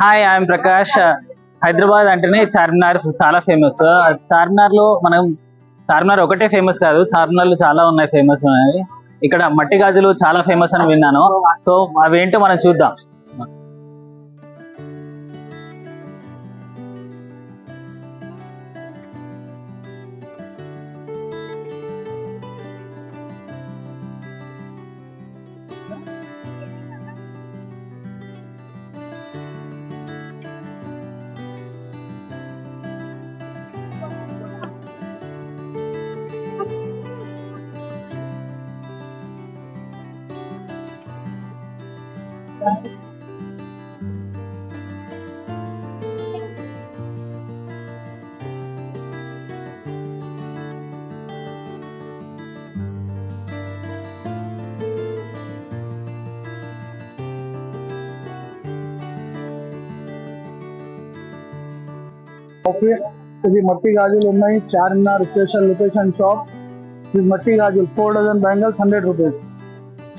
Hi I'm Prakash Hyderabad అంటేనే చార్మినార్ చాలా famous uh, చార్మినార్లో మనం చార్మినార్ ఒకటే ఫేమస్ కాదు చార్మినార్లు చాలా ఉన్నాయి ఫేమస్ ఉన్నాయి ఇక్కడ మట్టి గాజులు చాలా ఫేమస్ అని విన్నాను. సో అవేంటో మనం చూద్దాం. ఇది మట్టి గాజులు ఉన్నాయి చార్మినార్ స్పెషల్ లొకేషన్ షాప్ ఇది మట్టి గాజులు four dozen bangles hundred rupees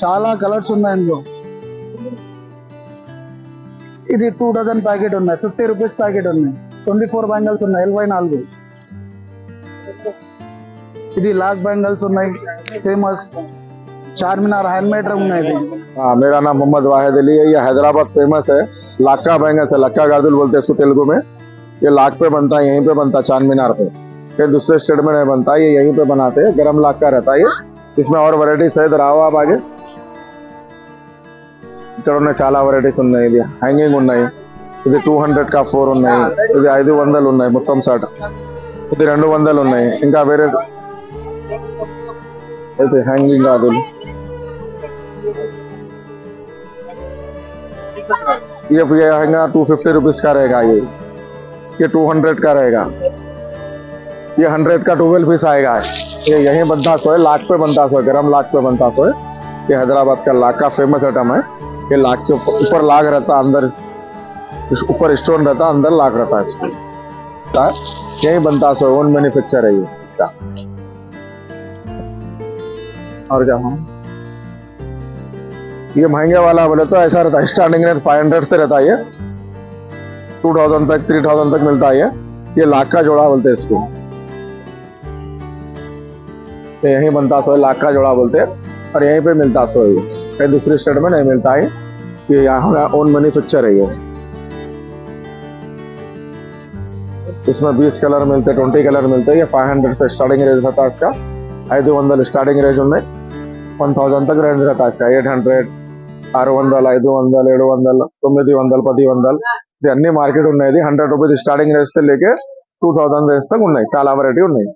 చాలా కలర్స్ ఉన్నాయి ఇందులో ఇది టూ డజన్ ప్యాకెట్ ఉన్నాయి ఫిఫ్టీ రూపీస్ ప్యాకెట్ ఉన్నాయి ట్వంటీ ఫోర్ బ్యాంగిల్స్ ఉన్నాయి ఎనభై నాలుగు ఇది లాక్ బ్యాంగిల్స్ ఉన్నాయి ఫేమస్ చార్మినార్ హ్యాండ్మేడ్ ఉన్నాయి ఇది हाँ मेरा नाम मोहम्मद वाहिद अली है ये हैदराबाद फेमस है लाका बैंगस है लक्का गाजुल बोलते हैं इसको तेलुगु में ये लाख पे बनता है यहीं पे बनता है चांद मीनार पे फिर दूसरे स्टेट में नहीं बनता ये यहीं पे बनाते हैं गरम लाख का रहता है ये इसमें और వెరైటీస్ है इधर आओ आप आगे ఇక్కడ ఉన్నాయి చాలా వెరైటీస్ ఉన్నాయి ఇది హ్యాంగింగ్ ఉన్నాయి ఇది టూ హండ్రెడ్ కా ఫోర్ ఉన్నాయి ఇది ఐదు వందలు ఉన్నాయి మొత్తం షర్ట్ ఇది రెండు వందలు ఉన్నాయి ఇంకా వేరే ఇది హ్యాంగింగ్ కాదు ये ये रहेगा टू फिफ्टी रुपीज का रहेगा ये ये टू हंड्रेड का रहेगा ये हंड्रेड का ट्वेल्व पीस आएगा ये यहीं बनता सो है लाख पे बनता सो है गरम लाख पे बनता सो है ये हैदराबाद का लाख का फेमस आइटम है ये लाख के ऊपर लाख रहता अंदर ऊपर स्टोन रहता, अंदर लाख रहता है इसको यहीं बनता सो ओन मैन्युफैक्चर है ये इसका। और क्या हाँ ये महँगे वाला बोले तो ऐसा रहता है स्टार्टिंग रेट फाइव हंड्रेड से रहता है ये। टू थाउज़ेंड तक थ्री थाउज़ेंड तक मिलता है ये। ये लाख का जोड़ा बोलते हैं इसको। तो यहीं बनता सो, लाख का जोड़ा बोलते हैं। और यहीं पे मिलता सो ये। कहीं दूसरी स्टेट में नहीं मिलता है ये यहाँ ओन मैन्युफैक्चर है ये इसमें 20 कलर मिलते हैं 20 कलर मिलते हैं ये 500 से स्टार्टिंग रेंज रहता है इसका ఐదు వందలు స్టార్టింగ్ రేంజ్ ఉన్నాయి వన్ థౌసండ్ తగ్గ రేంజ్ रहता है इसका ఎయిట్ హండ్రెడ్ ఆరు వందలు ఐదు వందలు ఏడు వందలు తొమ్మిది వందలు పది వందలు ఇది అన్ని మార్కెట్ ఉన్నాయి హండ్రెడ్ రూపీస్ స్టార్టింగ్ రేంజ్ తో లేకే టూ థౌసండ్ రేంజ్ తగ్గ ఉన్నాయి చాలా వెరైటీ ఉన్నాయి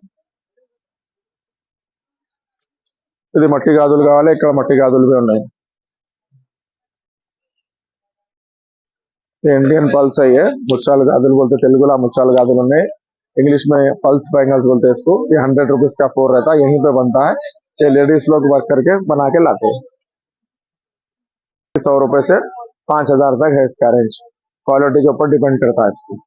ఇది మట్టి గాజులు కావాలి ఇక్కడ మట్టి గాజులు కూడా ఉన్నాయి ये इंडियन पल्स है ये मुच्छाल गाजल बोलते तेलुगुला मुच्छाल गाजल ఉన్నాయి इंग्लिश में पल्स बैंगल्स बोलते हैं इसको ये हंड्रेड रुपीज का फोर रहता है यहीं पे बनता है ये लेडीज लोग वर्क करके बना के लाते हैं सौ रुपए से पांच हजार तक है इसका रेंज क्वालिटी के ऊपर डिपेंड करता है इसको